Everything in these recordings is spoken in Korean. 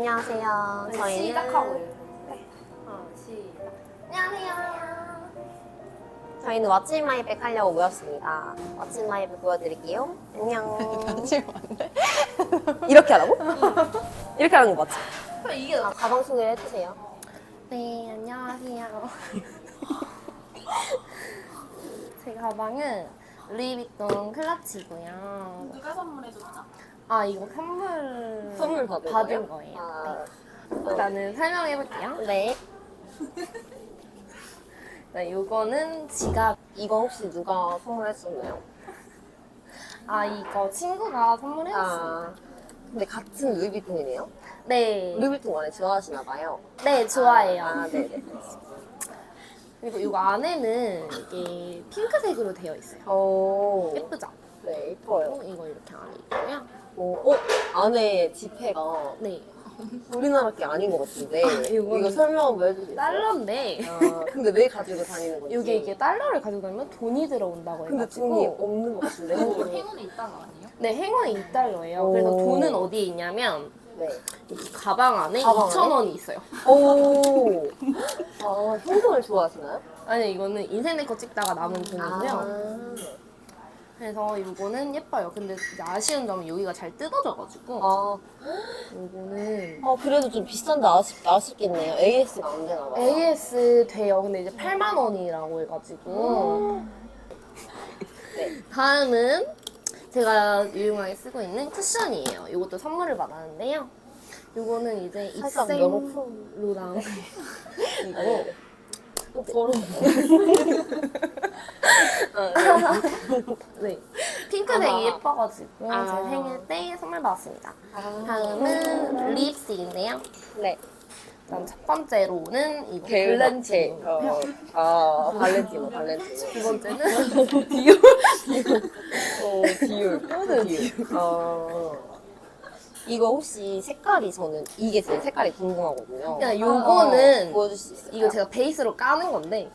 안녕하세요. 저희는 시작하고 네. 어, 시작. 안녕하세요. 저희는 왓츠 마이 백 하려고 모였습니다. 왓츠 마이 백 보여드릴게요. 안녕. 지금 안 돼? 이렇게 하라고? 이렇게 하는 거 맞지? 그럼 이게 아, 가방 소개를 해주세요. 네, 안녕하세요. 제 가방은 루이비통 클러치고요. 누가 선물해줬죠? 아, 이거 선물 선물 받은, 받은 거예요. 아, 네. 일단은 설명해 볼게요. 네. 네, 요거는 지갑. 이거 혹시 누가 선물해줬나요? 아, 이거 친구가 선물해줬어요. 아, 근데 같은 루이비통이네요? 네. 루이비통 안에 좋아하시나 봐요. 네, 좋아해요. 아, 네네. 그리고 이거 안에는 이게 핑크색으로 되어 있어요. 오, 예쁘죠? 네, 예뻐요. 어, 이거 이렇게 안에 있고요. 오, 어, 안에 지폐가 네. 우리나라 게 아닌 것 같은데. 이거는 이거 설명 한번 해주세요. 달러인데 아, 근데 왜 가지고 다니는 거지? 이게 이게 달러를 가지고 다니면 돈이 들어온다고 근데 돈이 해가지고 없는 것 같은데? 행운이 있다는 거 아니에요? 네 행운이 2달러예요. 오. 그래서 돈은 어디에 있냐면 네. 이 가방 안에 가방 안에? 2천 원이 있어요. 오. 아, 현금을 좋아하시나요? 아니 이거는 인생 내거 찍다가 남은 돈이고요. 아. 그래서 이거는 예뻐요. 근데 이제 아쉬운 점은 여기가 잘 뜯어져가지고 아, 이거는 어, 그래도 좀 비싼데 아쉽, 아쉽겠네요. AS가 안 되나 봐요. AS 돼요. 근데 이제 8만 원이라고 해가지고 네. 다음은 제가 유용하게 쓰고 있는 쿠션이에요. 이것도 선물을 받았는데요. 이거는 이제 살짝 명품. 입생로랑 이거. 어, 더러워. 네 핑크색이. 예뻐가지고 아. 제 생일 때 선물 받았습니다. 아. 다음은 립스틱인데요. 네. 첫 번째로는 이거 벨 블렌치노. 어, 아, 발렌티노, 발렌티노. 두 번째는 어, 디올. 디올. 어. 이거 혹시 색깔이 저는 이게 제 색깔이 궁금하거든요. 그냥 요거는 어, 보여줄 수 있어요? 이거 제가 베이스로 까는 건데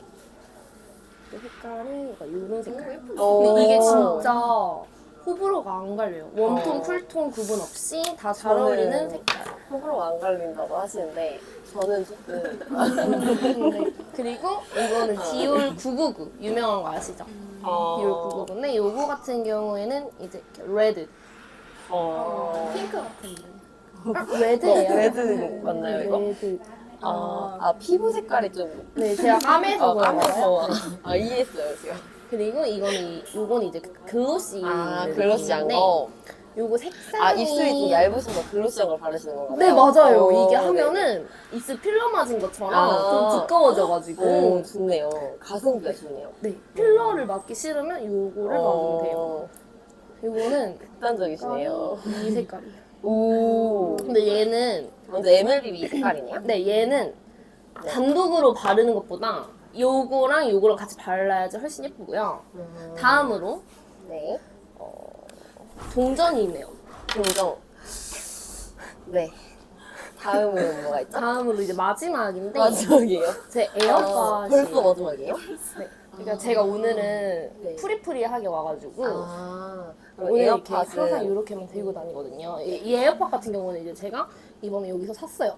이 색깔이 요런 색깔. 어. 근데 이게 진짜 호불호가 안 갈려요. 웜톤, 어. 쿨톤 구분 없이 다 잘 저는- 어울리는 색깔. 호불호가 안 갈린다고 하시는데 저는 조금 네. 그리고 이거는 디올 999 유명한 거 아시죠? 어, 디올 999인데 요거 같은 경우에는 이제 이렇게 레드. 어, 핑크 같은데. 아, 레드예요. 레드 맞나요 이거? 레드. 아, 아 피부 색깔이 좀 네, 제가 까매서 어, 그런 거예요. 까매서 아 이해했어요 지금. 그리고 이거는 요거는 이제 글로시. 아 글로시한 거. 요거 색상이 아 입술이 좀 얇으셔서 글로시한 걸 바르시는 건가요? 네 맞아요. 어, 이게 네. 하면은 입술 필러 맞은 것처럼 아. 좀 두꺼워져가지고 오 좋네요. 가성비가 좋네요. 네 필러를 맞기 싫으면 요거를 맞으면 돼요. 어, 요거는 극단적이시네요. 이 색깔이에요. 오. 근데 얘는 먼저 MLB 색깔이네요. 네 얘는 단독으로 바르는 것보다 요거랑 요거랑 같이 발라야지 훨씬 예쁘고요. 음. 다음으로 네. 동전이네요. 긍정. 네. 다음은 뭐가 있죠? 다음으로 이제 마지막인데 마지막이에요. 제 아, 에어팟이 벌써 마지막이에요? 네. 그러니까 제가 오늘은 네. 프리프리하게 와가지고 아, 오늘 이렇게 에어팟은 항상 이렇게만 들고 다니거든요. 이, 이 에어팟 같은 경우는 이제 제가 이번에 여기서 샀어요.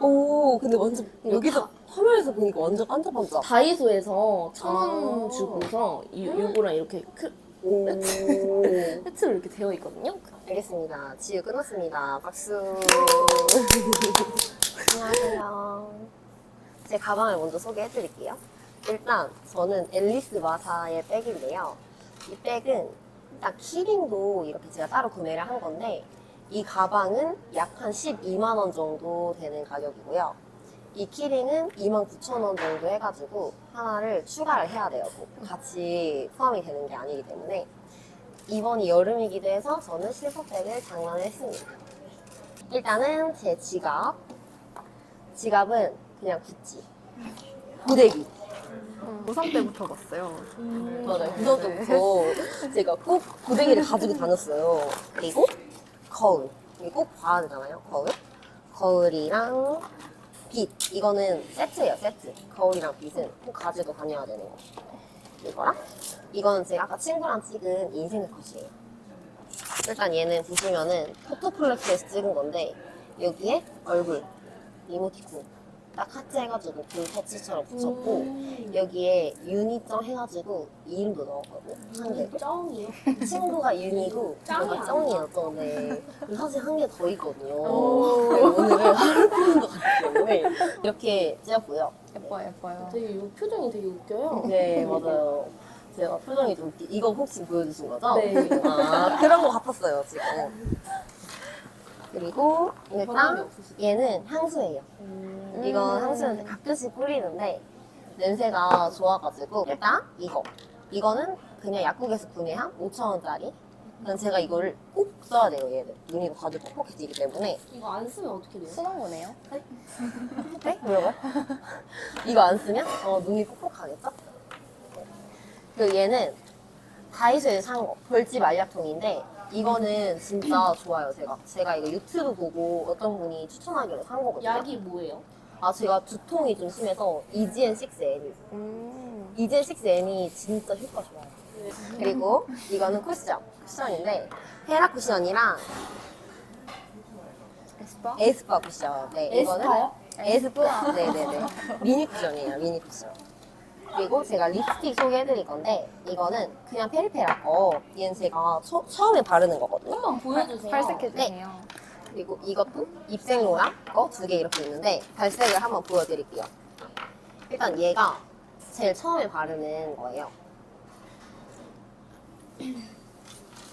오, 근데 완전 여기서 화면에서 보니까 완전 반짝반짝. 다이소에서 천 원 아. 주고서 이, 요거랑 이렇게 크, 오. 세트로 이렇게 되어 있거든요. 알겠습니다. 지우 끝났습니다. 박수. 안녕하세요. 제 가방을 먼저 소개해드릴게요. 일단 저는 앨리스 마사의 백인데요. 이 백은 일단 키링도 이렇게 제가 따로 구매를 한 건데 이 가방은 약 한 12만 원 정도 되는 가격이고요. 이 키링은 2만 9천 원 정도 해가지고 하나를 추가를 해야 돼요. 뭐 같이 포함이 되는 게 아니기 때문에 이번이 여름이기도 해서 저는 실버백을 장만을 했습니다. 일단은 제 지갑. 지갑은 그냥 구찌. 고데기. 고3 때부터 봤어요. 맞아요. 그 전부터 제가 꼭 고데기를 가지고 다녔어요. 그리고 거울. 이게 꼭 봐야 되잖아요. 거울. 거울이랑 빛. 이거는 세트예요, 세트. 거울이랑 빛은 꼭 가지고 다녀야 되는 거. 이거랑 이거는 제가 아까 친구랑 찍은 인생 컷이에요. 일단 얘는 보시면은 포토플렉스에서 찍은 건데 여기에 얼굴 이모티콘 딱 하트 해가지고 그 터치처럼 붙였고 음. 여기에 유니점 해가지고 이름도 넣었거든요. 한 개. 짱이에요. 친구가 윤이고 짱이야. 네. 그리고 사실 한 개 더 있거든요. 오. 네, 오늘은 하루 푸는 것 같기 때문에 이렇게 찌었고요. 예뻐요, 예뻐요. 되게 요 표정이 되게 웃겨요. 네, 맞아요. 제가 표정이 좀 웃기- 이거 혹시 보여주신 거죠? 네. 아, 그런 거 같았어요, 지금. 그리고 일단? 얘는 향수예요. 음. 이건 향수는 가끔씩 뿌리는데 냄새가 좋아가지고 일단 이거 이거는 그냥 약국에서 구매한 5,000원짜리 그냥 제가 이거를 꼭 써야 돼요 얘는 눈이 다들 뻑뻑해지기 때문에 이거 안 쓰면 어떻게 돼요? 순한 거네요. 네? 뭐라고요? 이거 안 쓰면 어, 눈이 뻑뻑하겠죠? 그리고 얘는 다이소에서 산 거, 벌집 알약통인데 이거는 진짜 좋아요 제가. 제가 이거 유튜브 보고 어떤 분이 추천하기로 산 거거든요. 약이 뭐예요? 아 제가 두통이 좀 심해서 EGN 6N 음. EGN 6N이 진짜 효과 좋아요. 그리고 이거는 쿠션. 쿠션인데 헤라 쿠션이랑 에스파? 에스쁘아 쿠션. 네 에스파요? 에스쁘아 네네네. 미니 쿠션이에요 미니 쿠션 그리고 제가 립스틱 소개해드릴 건데 이거는 그냥 페리페라 거 얘는 제가 처, 처음에 바르는 거거든요 한번 보여주세요. 발색해주세요. 그리고 이것도 입생로랑 거 두 개 이렇게 있는데 발색을 한번 보여드릴게요. 일단 얘가 제일 처음에 바르는 거예요.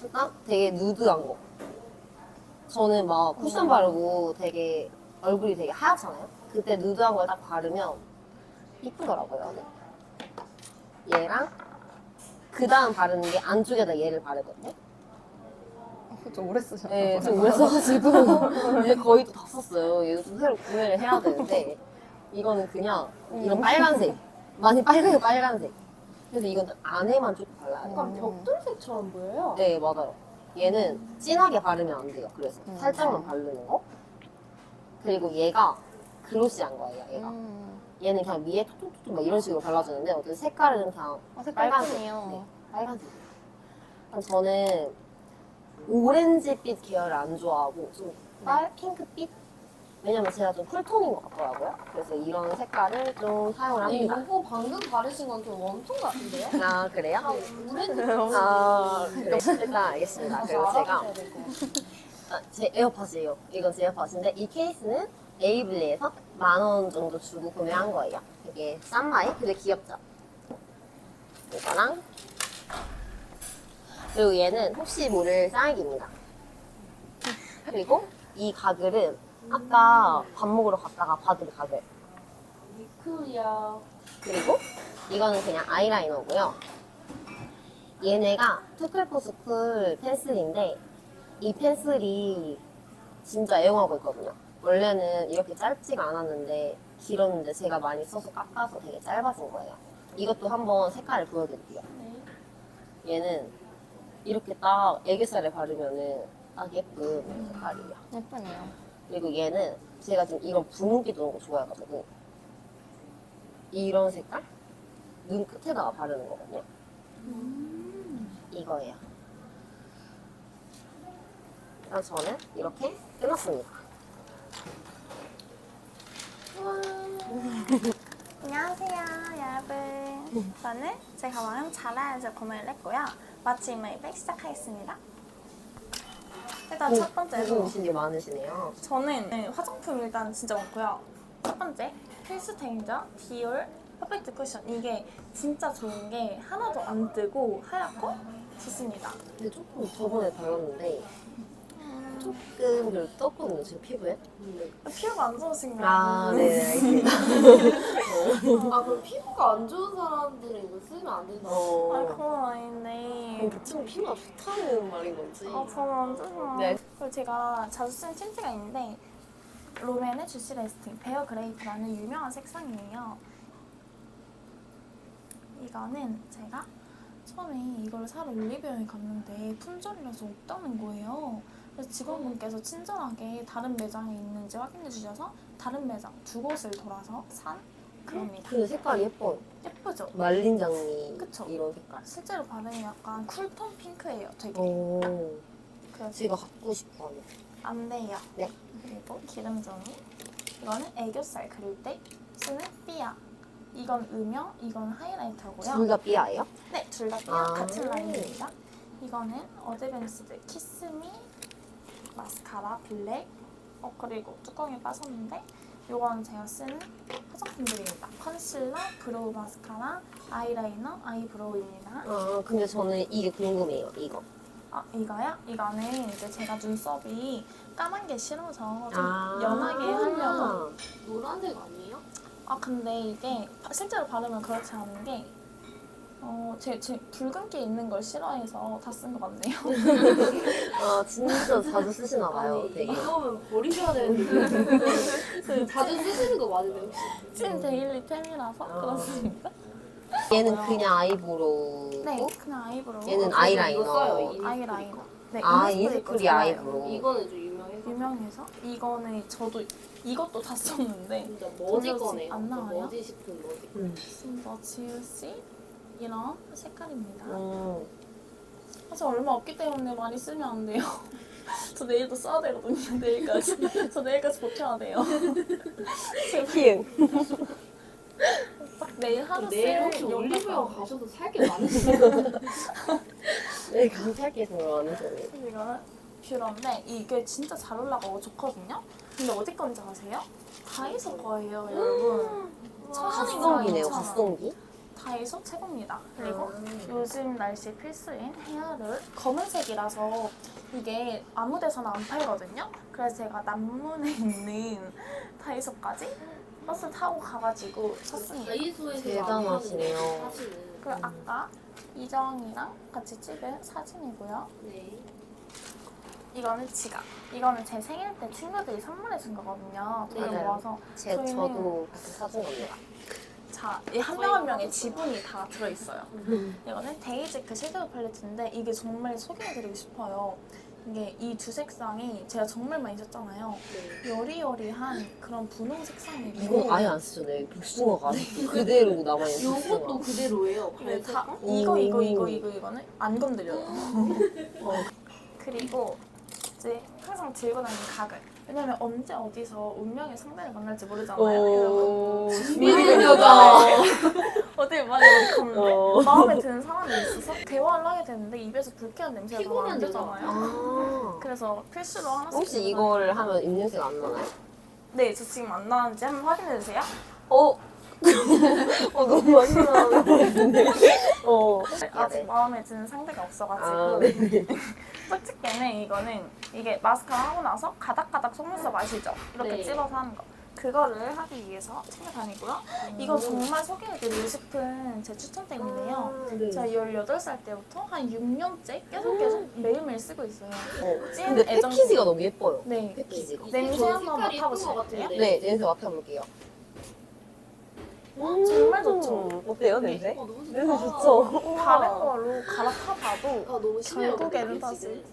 일단 되게 누드한 거. 저는 막 쿠션 바르고 되게 얼굴이 되게 하얗잖아요. 그때 누드한 걸 딱 바르면 이쁘더라고요. 네. 얘랑 그 다음 바르는 게 안쪽에다 얘를 바르거든요. 좀 오래 쓰셨나 네. 좀 오래 써가지고 이제 거의 다 썼어요. 이거 좀 새로 구매를 해야 되는데 이거는 그냥 이런 빨간색 많이 빨간색 빨간색. 그래서 이건 안에만 조금 발라야 돼요. 약간 벽돌색처럼 보여요. 네 맞아요. 얘는 진하게 바르면 안 돼요. 그래서 음. 살짝만 바르는 거. 그리고 얘가 글로시한 거예요. 얘가 음. 얘는 그냥 위에 톡톡톡 막 이런 식으로 발라주는데 어떤 색깔은 그냥 어, 색깔 빨간색. 예쁘네요. 네, 빨간색. 그럼 저는 오렌지빛 계열을 안 좋아하고 좀 빨, 핑크빛? 왜냐면 제가 좀 쿨톤인 것 같더라고요. 그래서 이런 색깔을 좀 사용을 아니, 합니다. 이거 방금 바르신 건 좀 웜톤 같은데요? 아, 그래요? 오렌지 아, 네. 일단 알겠습니다. 그리고 제가 될것 같아요. 아, 제 에어팟이에요. 이건 제 에어팟인데 이 케이스는 에이블리에서 만 원 정도 주고 구매한 거예요. 되게 싼 마이? 근데 귀엽죠? 이거랑 그리고 얘는 혹시 모를 쌀기입니다. 그리고 이 가글은 아까 밥 먹으러 갔다가 받은 가글. 미쿠리아. 그리고 이거는 그냥 아이라이너고요. 얘네가 투클포스쿨 펜슬인데 이 펜슬이 진짜 애용하고 있거든요. 원래는 이렇게 짧지가 않았는데 길었는데 제가 많이 써서 깎아서 되게 짧아진 거예요. 이것도 한번 색깔을 보여드릴게요. 네. 얘는 이렇게 딱 애교살에 바르면은 딱 예쁜 색깔이에요. 예쁘네요. 그리고 얘는 제가 지금 이런 붉은기 도는 거 좋아해가지고 이런 색깔? 눈 끝에다가 바르는 거거든요. 이거예요. 그래서 저는 이렇게 끝났습니다. 안녕하세요, 여러분. 저는 제 가방은 자라에서 구매를 했고요. 마침 메이백 시작하겠습니다. 일단 첫 번째로 게 많으시네요. 저는 네, 화장품 일단 진짜 많고요. 첫 번째 필수템이죠. 디올 퍼펙트 쿠션. 이게 진짜 좋은 게 하나도 안 뜨고 하얗고 좋습니다. 근데 조금 저번에 발랐는데 조금 그래도 떴거든요, 제 피부에. 피부가 안 좋으신가요? 아, 네, 알겠습니다. 아, 그럼 피부가 안 좋은 사람들은 이거 쓰면 안 된다. 아, 어, 그건 아닌데. 좀 피부가 좋다는 말인 건지. 아, 저는 안 좋아요. 네. 그리고 제가 자주 쓰는 틴트가 있는데 롬앤의 주시 레스팅 베어 그레이프라는 유명한 색상이에요. 이거는 제가 처음에 이걸 사러 올리브영에 갔는데 품절이라서 없다는 거예요. 그래서 직원분께서 친절하게 다른 매장에 있는지 확인해 주셔서 다른 매장 두 곳을 돌아서 산 그겁니다. 근데 색깔이 예뻐요. 예쁘죠? 말린 장미 그쵸. 이런 색깔. 실제로 바르면 약간 쿨톤 핑크예요, 되게. 오, 그래서 제가 갖고 싶어요. 안 돼요. 네. 그리고 기름종이. 이거는 애교살 그릴 때 쓰는 삐아. 이건 음영, 이건 하이라이터고요. 둘 다 삐아예요? 네, 둘 다 아. 같은 라인입니다. 이거는 어드밴스드 키스미 마스카라 블랙. 어 그리고 뚜껑이 빠졌는데 이건 제가 쓰는 화장품들입니다. 컨실러, 브로우 마스카라, 아이라이너, 아이브로우입니다. 아 근데 저는 이게 궁금해요 이거 아 이거요? 이거는 이제 제가 눈썹이 까만 게 싫어서 좀 아. 연하게 하려고. 노란색 아니에요? 아 근데 이게 바- 실제로 바르면 그렇지 않은 게. 어, 제, 제 붉은기 있는 걸 싫어해서 다 쓴 것 같네요. 아 진짜 자주 쓰시나 봐요 되게 이거면 버리셔야 되는데. 자주 쓰시는 거 맞으세요 혹시? 찐 데일리 템이라서 아. 그렇습니다. 얘는 그냥 아이브로우 네, 그냥 아이브로우. 얘는 이거 아이라이너 써요, 이 아이라이너. 네, 아 이니스프리 이니스프리 거 아이브로우 이거는 좀 유명해서. 유명해서 이거는 저도 이것도 다 썼는데 진짜 머지 돌려서 거네요. 안 나와요? 머지 싶은 머지. 음. 진짜 지우 씨 이런 색깔입니다. 음. 사실 얼마 없기 때문에 많이 쓰면 안 돼요. 저 내일도 써야 되거든요. 내일까지. 저 내일까지 버텨야 돼요. 키읔 딱 내일 하루 내일 쓸 혹시 올리브영 다 가셔서 살게 많으시죠? 네 감사하게 생각하는 저는 이거는 뷰러인데 이게 진짜 잘 올라가고 좋거든요. 근데 어디 건지 아세요? 다이소 거예요, 여러분. 갓송기네요 갓송기 다이소 최고입니다. 그리고 아. 요즘 날씨 필수인 헤어롤 검은색이라서 이게 아무 데서나 안 팔거든요. 그래서 제가 남문에 있는 다이소까지 버스 타고 가가지고 샀습니다. 다이소에서 대단하시네요. 사실은. 그리고 아까 이정이랑 같이 찍은 사진이고요. 네. 이거는 지갑. 이거는 제 생일 때 친구들이 선물해 준 거거든요. 되게 맞아요. 모아서 제, 저희는- 저도 같이 사준 겁니다 자, 이한명 한 명의 지분이 다 들어있어요. 이거는 데이지크 섀도우 팔레트인데 이게 정말 소개해드리고 싶어요. 이게 이 두 색상이 제가 정말 많이 썼잖아요. 네. 여리여리한 그런 분홍 색상이고 이거 아예 안 쓰잖아요 복숭아가 아직도 그대로 남아있는 요것도 복숭아 그대로예요. 네, 다? 이거 이거 오. 이거 이거 이거는 안 건드려요. 어. 그리고 이제 항상 들고 다니는 가글. 왜냐면 언제 어디서 운명의 상대를 만날지 모르잖아요. 믿는 여자. 많이 어디 갔는데 어. 마음에 드는 사람이 있어서 대화를 하게 되는데 입에서 불쾌한 냄새가 나면 안 피곤한 되잖아요. 아. 그래서 필수로 하나씩 혹시 이거를 하면 입냄새가 안 나나요? 네, 저 지금 안 나는지 한번 확인해 주세요. 어? 어 너무 많이 나는데 어 아직 네. 마음에 드는 상대가 없어가지고 아, 네네. 솔직히는 이거는 이게 마스카라 하고 나서 가닥가닥 속눈썹 아시죠? 이렇게 네. 찝어서 하는 거. 그거를 하기 위해서 챙겨 다니고요. 이거 정말 소개해드리고 싶은 제 추천템인데요. 네. 제가 18살 때부터 한 6년째 계속 계속 매일매일 쓰고 있어요. 어. 찐 근데 애정 패키지가 너무 예뻐요 네. 패키지가 냄새 한번 색깔이 예쁜 것 맡아보실래요? 같은데? 네 냄새 맡아볼게요 어, 정말 좋죠. 어때요 냄새? 어, 너무 좋다. 냄새 좋죠? 다른 거로 갈아타봐도 아, 너무. 결국에는 다시.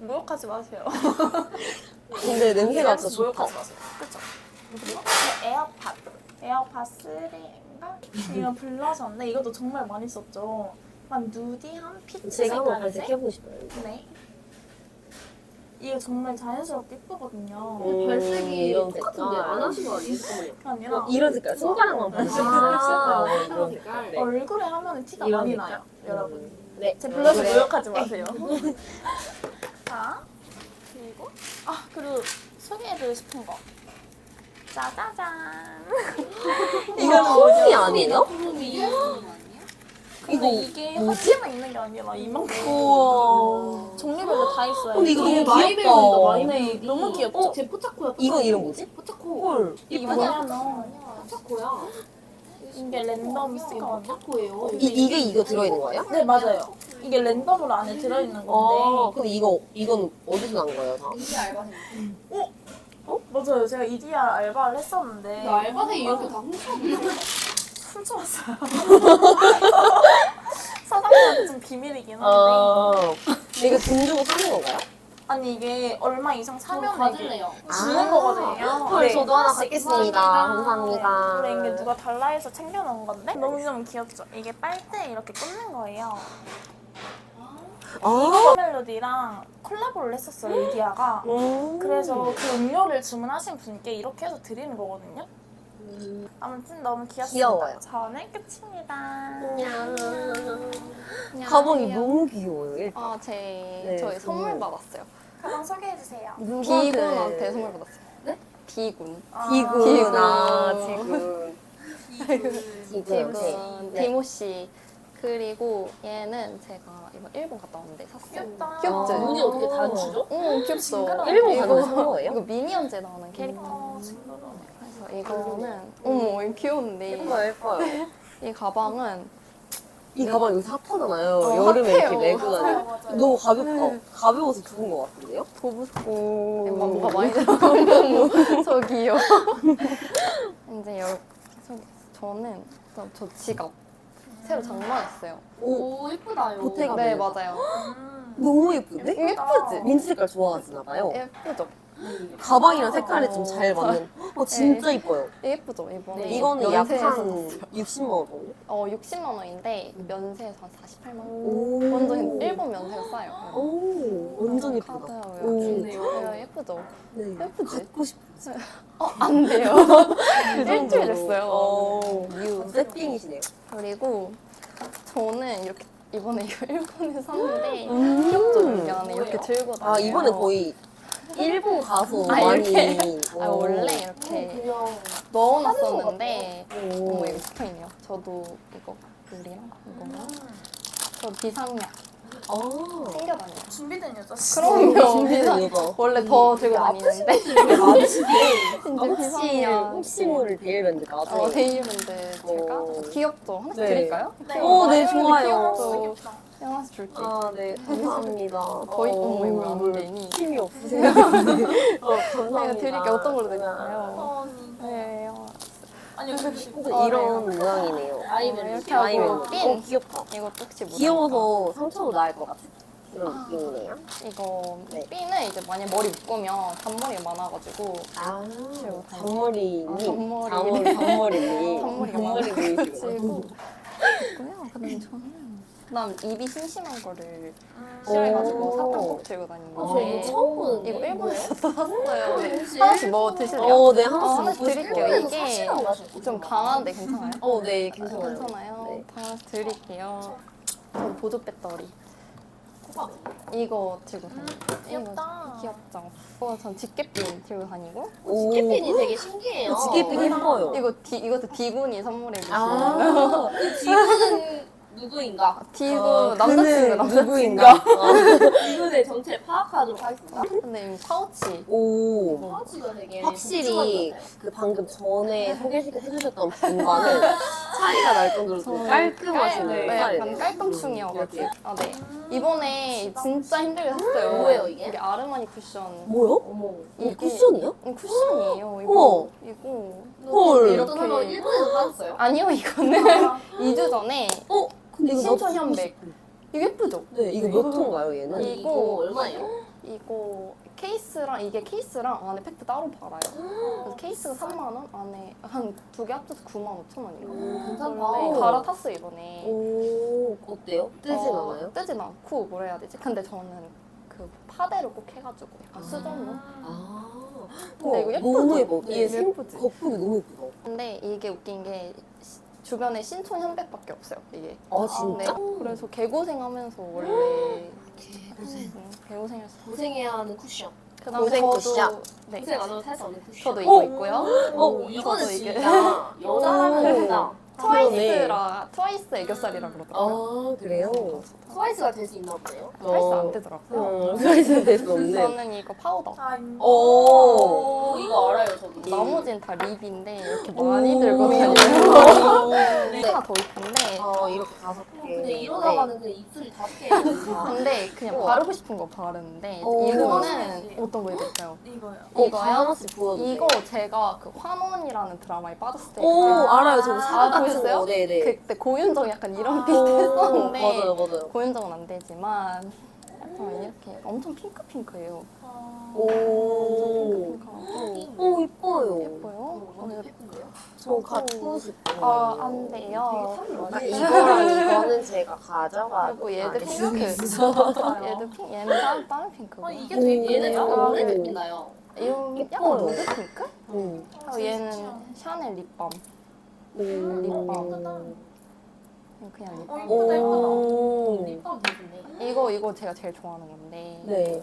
모욕하지 마세요. 근데 냄새가 진짜 좋다 모욕하지 마세요. 그쵸? 그리고 이 에어팟. 에어팟 3인가? 이런 블러셔인데 이것도 정말 많이 썼죠. 약간 누디한 피치 제가 한번 색깔인데 발색해보고 싶어요 네. 이게 정말 자연스럽게 예쁘거든요. 음, 발색이 이런 똑같은데 색깔. 안 하신 거 아니에요? 그게 아니라 어, 이런 색깔 손가락만 발색해보고 아, 싶어요 이런 색깔. 네. 얼굴에 하면 티가 많이 색깔. 나요, 여러분. 네 제 블러셔 그래요. 모욕하지 마세요. 자, 그리고 아 그리고 소개해드리고 싶은 거. 짜자잔. 이거? 구름이 아니에요? 근데 이거 이게 뭐지? 하나만 있는 게 아니라 이만큼 우와 종류별로 다 있어요. 근데 이거 너무 귀엽다. 네. 너무 귀엽죠? 어, 제 포차코야. 이거 이름 뭐지? 포차코. 헐 이게 아니야. 뭐냐면 포차코야. 이게 랜덤 스티커거든요. 포차코예요. 이, 이게 이거 들어있는 거예요? 네 맞아요. 이게 랜덤으로 안에 들어있는 건데. 어 근데 이거 이건 어디서 난 거예요 다? 이게 알바생. 어? 맞아요. 제가 EDR 알바를 했었는데. 나 알바생이 이렇게 다 훔쳐. 훔쳐왔어요. 사장님한테 좀 비밀이긴 한데. 어 이거 돈 주고 사는 건가요? 아니 이게 얼마 이상 저 사면 이게 가질래요. 주는 아. 거거든요. 헐 네. 저도 하나 갖겠습니다 감사합니다 그래 이게 누가 달라 해서 챙겨놓은 건데 너무 너무 귀엽죠. 이게 빨대 이렇게 꽂는 거예요. 아. 멜로디랑 콜라보를 했었어요 이디아가. 음. 그래서 그 음료를 주문하신 분께 이렇게 해서 드리는 거거든요. 아무튼 너무 귀엽습니다. 귀여워요. 저는 끝입니다. 안녕. 가방이 너무 귀여워요. 일단. 아, 제 네, 저희 선물 선물. 받았어요. 가방 소개해주세요. 비군한테 선물 받았어요. 네? 비군. 디군. 디군. 아, 디군. 디군. 네. 디모 씨. 그리고 얘는 제가 이번 일본 갔다 왔는데 샀어요. 귀엽다. 귀엽지? 아. 눈이 어떻게 단추죠? 응, 귀엽죠. 징그러워. 일본 산 거예요? 이거 미니언즈에 나오는 캐릭터. 어, 징그러워. 그래서 이거는 어머, 이거 귀여운데 예뻐요, 예뻐요. 이 가방은 이 가방 이거 핫하잖아요. 어, 여름에 핫해요. 이렇게 메고 다니고. 맞아요, 맞아요. 너무 가볍고, 가벼워서 좋은 것 같은데요? 도부 오. 막 뭐가 많이 들어가고 저기요. 이제 여 저, 저는 저, 저 지갑 새로 장만했어요. 오, 오 예쁘다 이거. 보태가 네? 맞아요. 음. 너무 예쁜데? 예쁘지? 민트 색깔 좋아하시나 봐요. 예쁘죠? 가방이랑 색깔이 좀 잘 맞는. 어, 진짜 이뻐요. 예쁘죠 이번에. 네, 이거는 면세에서 약 샀어요. 한 60만 원 정도? 어 60만 원인데 면세에서 한 48만 원. 오. 완전 일본 면세가 싸요. 오, 완전 예쁘다. 카드하고요. 오. 네, 예쁘죠? 네. 예쁘지? 갖고 싶어요. 어, 안 돼요. 일주일 됐어요. 어, 유 세팅이시네요. 그리고 저는 이렇게 이번에 이거 일본에 샀는데 음. 귀엽죠? 이게 안에 이렇게 들고 다녀요. 아, 이번에 거의 일본 가서 아, 많이. 이렇게? 아, 오. 원래 이렇게 그냥 넣어놨었는데 오. 어머 이거 붙어있네요. 저도 이거 우리랑 이거랑 저 비상약 아. 챙겨 다녀요. 준비된 여자. 그럼요. 준비된 비상 이거. 원래 더 들고 다니는데 혹시, 비상약. 혹시 모를 데일밴드 가서. 어, 데이밴드 제가 오. 귀엽죠? 하나씩 네. 드릴까요? 네. 어, 네, 좋아요. 귀엽죠? 하나씩 줄게요. 아, 네. 감사합니다. 거의 어, 어머 이거 안 되니? 힘이 없으세요. 어, 감사합니다. 제가 드릴게 어떤 걸로 드릴까요? 어, 네. 아니 혹시 어, 이런 모양이네요. 아이맨 이렇게 하고 핀. 어, 귀엽다. 이거 혹시 모르니까. 귀여워서 상처도 나을 것 같은 그런 느낌이네요. 이거 네. 핀은 이제 만약 머리 묶으면 잔머리가 많아가지고 아, 귀여워. 잔머리님. 아, 잔머리. 잔머리, 잔머리님. 잔머리가 잔머리님이시구나. 많아가지고 있고요. 그다음 저는 그다음 입이 심심한 거를 음. 싫어해가지고 오. 사탕 꼭 들고 어, 다니는데 저 이거 처음 보는데 이거 일본에서 또 샀어요. 혹시 하나씩 뭐 드실래요? 어, 네, 어, 하나씩 하나씩 먹고 드릴게요. 싶어요. 이게 좀 강한데 괜찮아요? 어, 네, 괜찮아요. 괜찮아요. 네. 하나씩 드릴게요. 저 보조 배터리. 이거 들고 다니고. 귀엽다. 이거 귀엽죠? 어, 전 집게핀 들고 다니고. 오, 캔이 되게 신기해요. 지게핀 예뻐요. 이거 디, 이것도 디군이 선물해 주신 아, 그 지구는 누구인가? 디군 어, 남자친구 그는 남자친구. 누구인가? 아, 지구의 정체를 파악하도록 하겠습니다. 근데 이 파우치. 오. 파우치가 되게 확실히 복잡한 것 같아요. 그 방금 전에 소개해주셨던 분과는 차이가 날 정도로 좀 깔끔하신 네, 스타일이네요. 약간 깔똥충이어가지고. 음, 아, 네. 이번에 진짜 힘들게 샀어요. 뭐예요, 이게? 이게 아르마니 쿠션. 뭐요? 어머. 이 이게- 쿠션이요? 이 쿠션이에요. 이거. 우와. 이거. 헐. 이렇게. 어떤 거 일본에서 받았어요? 아니요, 이거는 2주 전에 어? 근데 이거 사고 현백. 싶어. 이거 예쁘죠? 네, 이거 몇 통가요, 얘는? 이- 이거 얼마예요? 이거 케이스랑 이게 케이스랑 안에 팩트 따로 팔아요. 그래서 케이스가 3만 원, 안에 한 두 개 합쳐서 9만 5천 원인가. 괜찮다. 원래 갈아탔어 이번에. 오, 어때요? 뜨진 어, 않아요? 뜨진 않고 뭘 해야 되지? 근데 저는 그 파데를 꼭 해가지고 약간 수정로. 아. 근데 이거 예쁘죠? 너무 예뻐. 네, 얘 생- 예쁘지? 거품이 너무 예쁘다. 근데 이게 웃긴 게 시- 주변에 신촌 현백밖에 없어요 이게. 아, 진짜? 네. 그래서 개고생하면서 원래 고생. 음, 개고생해서. 고생해야 하는 쿠션. 그다음 고생 저도 쿠션. 네. 고생 안 하면 살수 없는 쿠션. 저도 이거 어? 있고요. 어, 이거는 저도 이게- 진짜 여자라면 된다. 트와이스라 트와이스 애교살이라 그러더라고요. 아, 그래요? 트와이스가 될 수 있나 보네요. 트와이스 안 되더라고요. 어, 사이즈 될수 없네. 저는 이거 파우더. 아, 음. 오. 오, 이거 알아요, 저도. 나머지는 다 립인데 이렇게 많이 오. 들고 다녀요. 오. 하나 더 있는데 어, 이렇게 다섯 개. 근데 이러다가는 그 입술이 다섯 개야. 근데 그냥 바르고 싶은 거 바르는데 오. 이거는 어떤 거 해드릴까요? 이거요. 어, 이거요? 하나씩 부어주세요. 이거 제가 그 환원이라는 드라마에 빠졌을 때 오, 알아요. 저거 아, 거. 네네. 그때 고윤정 약간 이런 아. 비슷했었는데 맞아요, 맞아요. 고윤정은 안 되지만 약간 이렇게 엄청 핑크핑크해요. 어, 오. 핑크핑크하고 오, 이뻐요. 예뻐요. 완전 예쁜데요? 저 갖고 싶어요. 아, 안 돼요. 그러니까 이거랑 이거는 제가 가져가. 그리고 얘도 핑크. 얘도 핑, 얘는 다른, 다른 핑크고. 어, 이게 되게 얘는. 조금 아, 오래 네. 됐나요? 이건 예뻐요. 약간 누드 핑크? 음. 그리고 얘는 샤넬 립밤. 음. 립밤. 그냥 어, 립밤. 이쁘다. 오. 립밤 되겠네. 이거, 이거 제가 제일 좋아하는 건데. 네.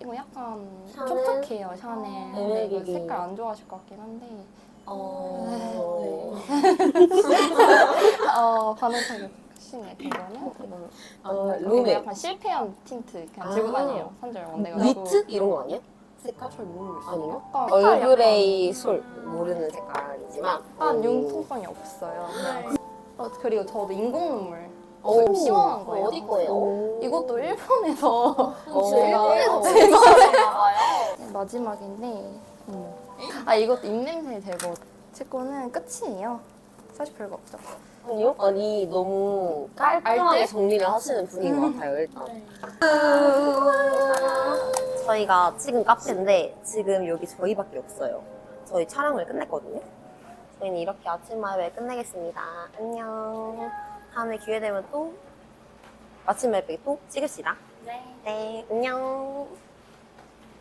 이거 약간 샤넬? 촉촉해요, 샤넬. 근데 이거 에메리기. 색깔 안 좋아하실 것 같긴 한데. 어. 어, 반듯하게 신네 그거는 이걸로. 어, 이거 룸에 약간 실패한 틴트 그냥 아. 들고 다녀요. 산절 원내가지고. 니트 이런 거 아니야? 색깔? 잘? 약간 색깔 얼그레이 솔 모르는 색깔이지만 약간 오. 융통성이 없어요. 어, 그리고 저도 인공 눈물 오. 좀 시원한 거예요. 어디 거예요? 오. 이것도 일본에서 어. 일본에서 나와요. 마지막인데 음. 아 이것도 입냄새 제거 제 거는 끝이에요. 사실 별거 없죠. 아니요? 아니 너무 깔끔하게? 정리를 하시는 분인 것 같아요 일단 네. 저희가 찍은 카페인데 지금 여기 저희밖에 없어요. 저희 촬영을 끝냈거든요. 저희는 이렇게 아침 마을 끝내겠습니다. 안녕. 다음에 기회 되면 또 아침 마을 또 찍읍시다. 네. 네 안녕